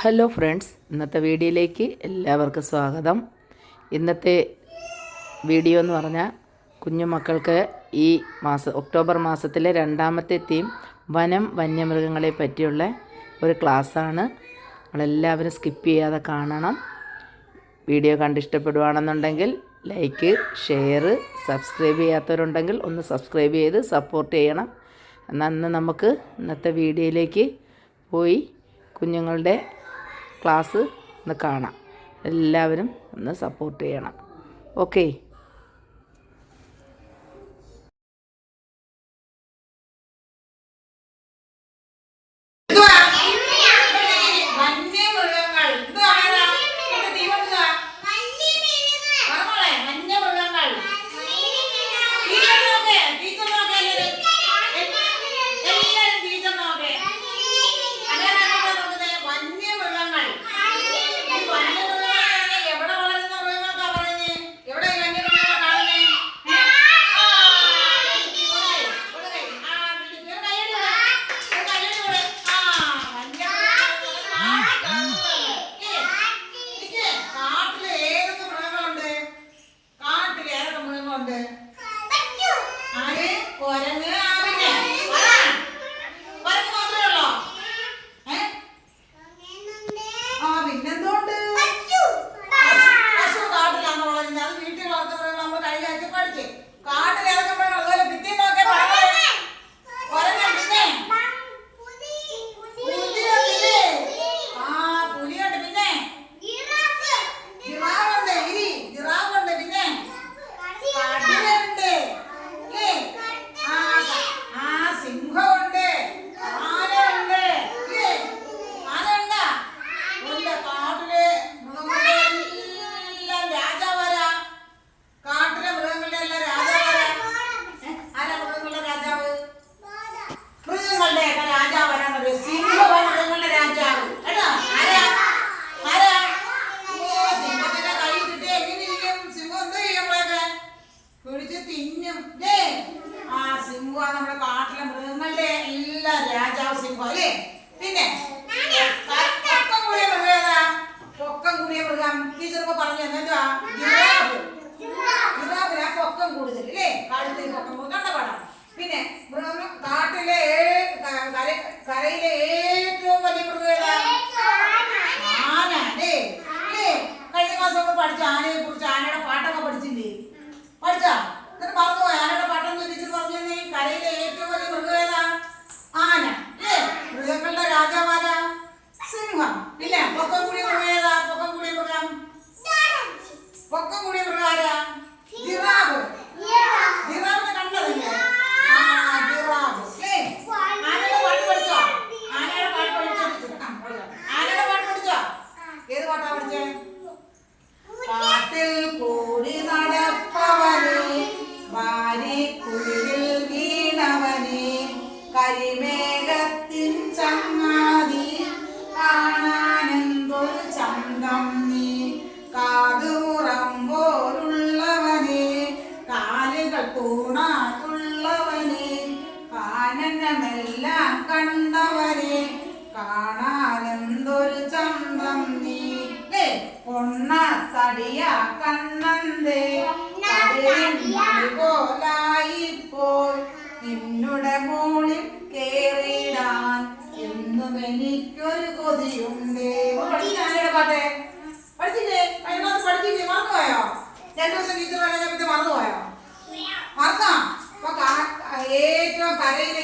Hello friends ഇന്നത്തെ വീഡിയോയിലേക്ക് എല്ലാവർക്കും സ്വാഗതം. ഇന്നത്തെ വീഡിയോ എന്ന് പറഞ്ഞാൽ കുഞ്ഞുമക്കൾക്ക് ഈ മാസം ഒക്ടോബർ മാസത്തിലെ രണ്ടാമത്തെ തീം വനം വന്യമൃഗങ്ങളെ പറ്റിയുള്ള ഒരു ക്ലാസ്സാണ്. നമ്മളെല്ലാവരും സ്കിപ്പ് ചെയ്യാതെ കാണണം. വീഡിയോ കണ്ടിഷ്ടപ്പെടുവാണെന്നുണ്ടെങ്കിൽ ലൈക്ക് ഷെയർ സബ്സ്ക്രൈബ് ചെയ്യാത്തവരുണ്ടെങ്കിൽ ഒന്ന് സബ്സ്ക്രൈബ് ചെയ്ത് സപ്പോർട്ട് ചെയ്യണം. എന്നാൽ നമുക്ക് ഇന്നത്തെ വീഡിയോയിലേക്ക് പോയി. കുഞ്ഞുങ്ങളുടെ ക്ലാസ് ഒന്ന് കാണാം. എല്ലാവരും ഒന്ന് സപ്പോർട്ട് ചെയ്യണം. ഓക്കേ അവന്റെ ചിഹ്നം അല്ലേ ആ സിംഹ നമ്മുടെ കാട്ടിലെ മൃഗങ്ങളുടെ എല്ലാ രാജാവ് സിംഹ അല്ലേ? പിന്നെ പൊക്കം കൂടിയ മൃഗം ഏതാ? പൊക്കം കൂടിയ മൃഗം. ടീച്ചർക്ക് പറഞ്ഞു എന്തുവാ? ഗുലാബിനാ പൊക്കം കൂടുതൽ അല്ലേ? കാട്ടിൽ പൊക്കം കണ്ട പാടാണ് പിന്നെ മൃഗം കാട്ടിലെ കരയിലെ ഏഴ് പാട്ടാ പഠിച്ചേ കാട്ടിൽ കൂടി നടപ്പവനെ വാരിക്കുഴിയിൽ വീണവനെ കരിമേ പോലായിപ്പോൾ നിന്നുടെ മോളിൽ കേറിടാൻ എന്നും എനിക്കൊരു കൊതിയുണ്ട്. പാട്ടേ? പഠിച്ചില്ലേ? കഴിഞ്ഞ മാസം പഠിച്ചില്ലേ? മറന്നുപോയോ? രണ്ടു ദിവസം ടീച്ചർ പറഞ്ഞ മറന്നുപോയോ? മറക്കാം ഏറ്റവും കരയിലെ